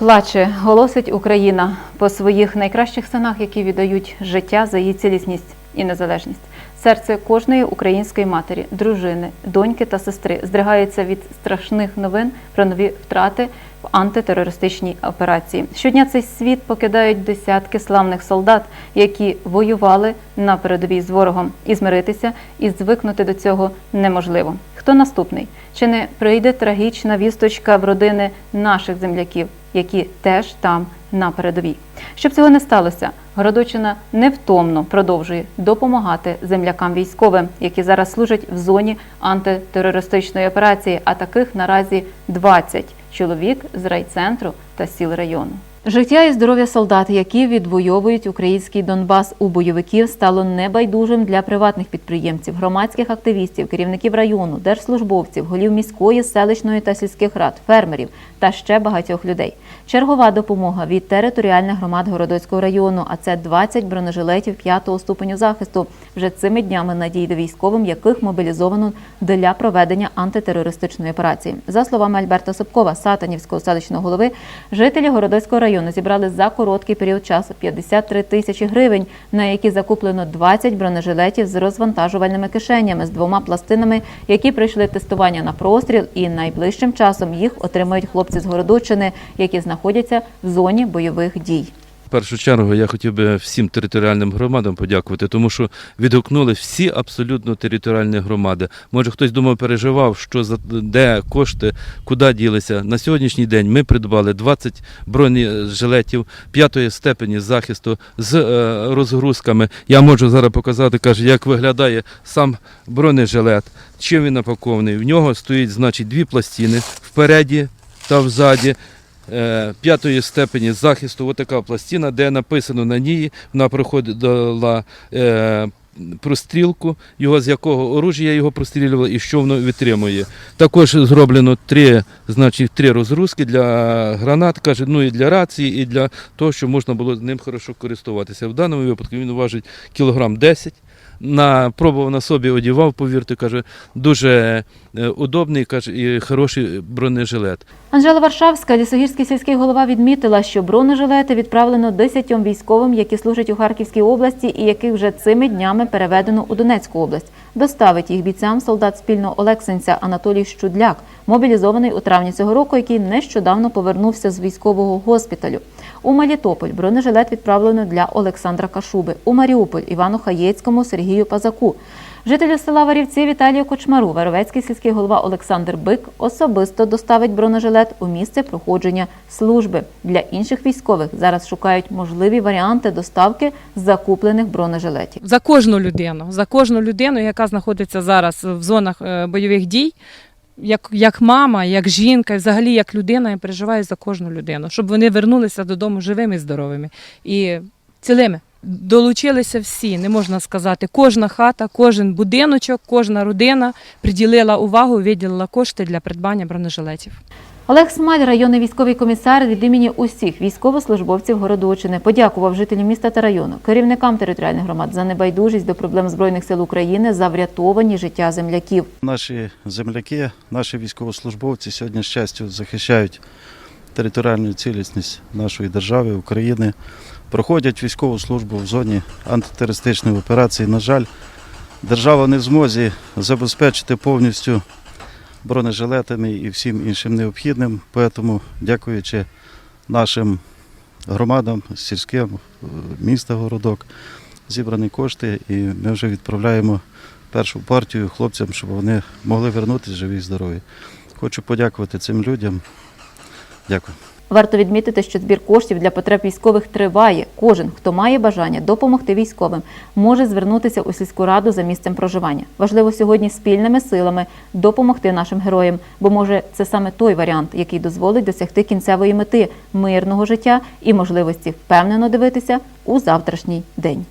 Плаче, голосить Україна по своїх найкращих синах, які віддають життя за її цілісність і незалежність. Серце кожної української матері, дружини, доньки та сестри здригається від страшних новин про нові втрати в антитерористичній операції. Щодня цей світ покидають десятки славних солдат, які воювали на передовій з ворогом, і змиритися і звикнути до цього неможливо. Хто наступний? Чи не прийде трагічна вісточка в родини наших земляків, які теж там на передовій? Щоб цього не сталося, Городочина невтомно продовжує допомагати землякам військовим, які зараз служать в зоні антитерористичної операції. А таких наразі 20 чоловік з райцентру та сіл району. Життя і здоров'я солдат, які відвоюють український Донбас у бойовиків, стало небайдужим для приватних підприємців, громадських активістів, керівників району, держслужбовців, голів міської, селищної та сільських рад, фермерів та ще багатьох людей. Чергова допомога від територіальних громад Городоцького району, а це 20 бронежилетів 5-го ступеню захисту. Вже цими днями надійде військовим, яких мобілізовано для проведення антитерористичної операції. За словами Альберта Собкова, Сатанівського селищного голови, жителі Городоцького району зібрали за короткий період часу 53 тисячі гривень, на які закуплено 20 бронежилетів з розвантажувальними кишенями з двома пластинами, які пройшли тестування на простріл, і найближчим часом їх отримають хлопці з Городоччини, які знаходяться в зоні бойових дій. Першу чергу я хотів би всім територіальним громадам подякувати, тому що відгукнули всі абсолютно територіальні громади. Може, хтось думав, переживав, що за де кошти, куди ділися. На сьогоднішній день ми придбали 20 бронежилетів п'ятої степені захисту з е, розгрузками. Я можу зараз показати, каже, як виглядає сам бронежилет, чим він напакований. В нього стоїть, значить, дві пластини впереді та взаді п'ятої степені захисту, отака пластина, де написано на ній, вона проходила е, прострілку, його з якого оружія його прострілювали і що воно витримує. Також зроблено три, значить, три розгрузки для гранат, каже, ну і для рації, і для того, щоб можна було ним хорошо користуватися. В даному випадку він важить кілограм 10. На пробував на собі, одівав, повірте, каже, дуже е, удобний каже, і хороший бронежилет. Анжела Варшавська, лісогірський сільський голова, відмітила, що бронежилети відправлено 10 військовим, які служать у Харківській області і яких вже цими днями переведено у Донецьку область. Доставить їх бійцям солдат спільно Олексинця Анатолій Щудляк, мобілізований у травні цього року, який нещодавно повернувся з військового госпіталю. У Мелітополь бронежилет відправлено для Олександра Кашуби. У Маріуполь Івану Хаєцькому, Сергію Пазаку. Жителю села Варівці Віталію Кочмару Варовецький сільський голова Олександр Бик особисто доставить бронежилет у місце проходження служби. Для інших військових зараз шукають можливі варіанти доставки закуплених бронежилетів. за кожну людину, за кожну людину, яка знаходиться зараз в зонах е, бойових дій. Як, як мама, як жінка, і взагалі як людина, я переживаю за кожну людину, щоб вони вернулися додому живими і здоровими і цілими. Долучилися всі, не можна сказати. Кожна хата, кожен будиночок, кожна родина приділила увагу, виділила кошти для придбання бронежилетів. Олег Смаль, районний військовий комісар від імені усіх військовослужбовців Городочини, подякував жителям міста та району, керівникам територіальних громад за небайдужість до проблем збройних сил України за врятовані життя земляків. Наші земляки, наші військовослужбовці сьогодні з щастю захищають територіальну цілісність нашої держави, України, проходять військову службу в зоні антитерористичної операції. На жаль, держава не в змозі забезпечити повністю бронежилетами і всім іншим необхідним. Тому, дякуючи нашим громадам, сільським, е, міста Городок, зібрані кошти, і ми вже відправляємо першу партію хлопцям, щоб вони могли вернутися живі і здорові. Хочу подякувати цим людям. Дякую. Варто відмітити, що збір коштів для потреб військових триває. Кожен, хто має бажання допомогти військовим, може звернутися у сільську раду за місцем проживання. Важливо сьогодні спільними силами допомогти нашим героям, бо може це саме той варіант, який дозволить досягти кінцевої мети мирного життя і можливості впевнено дивитися у завтрашній день.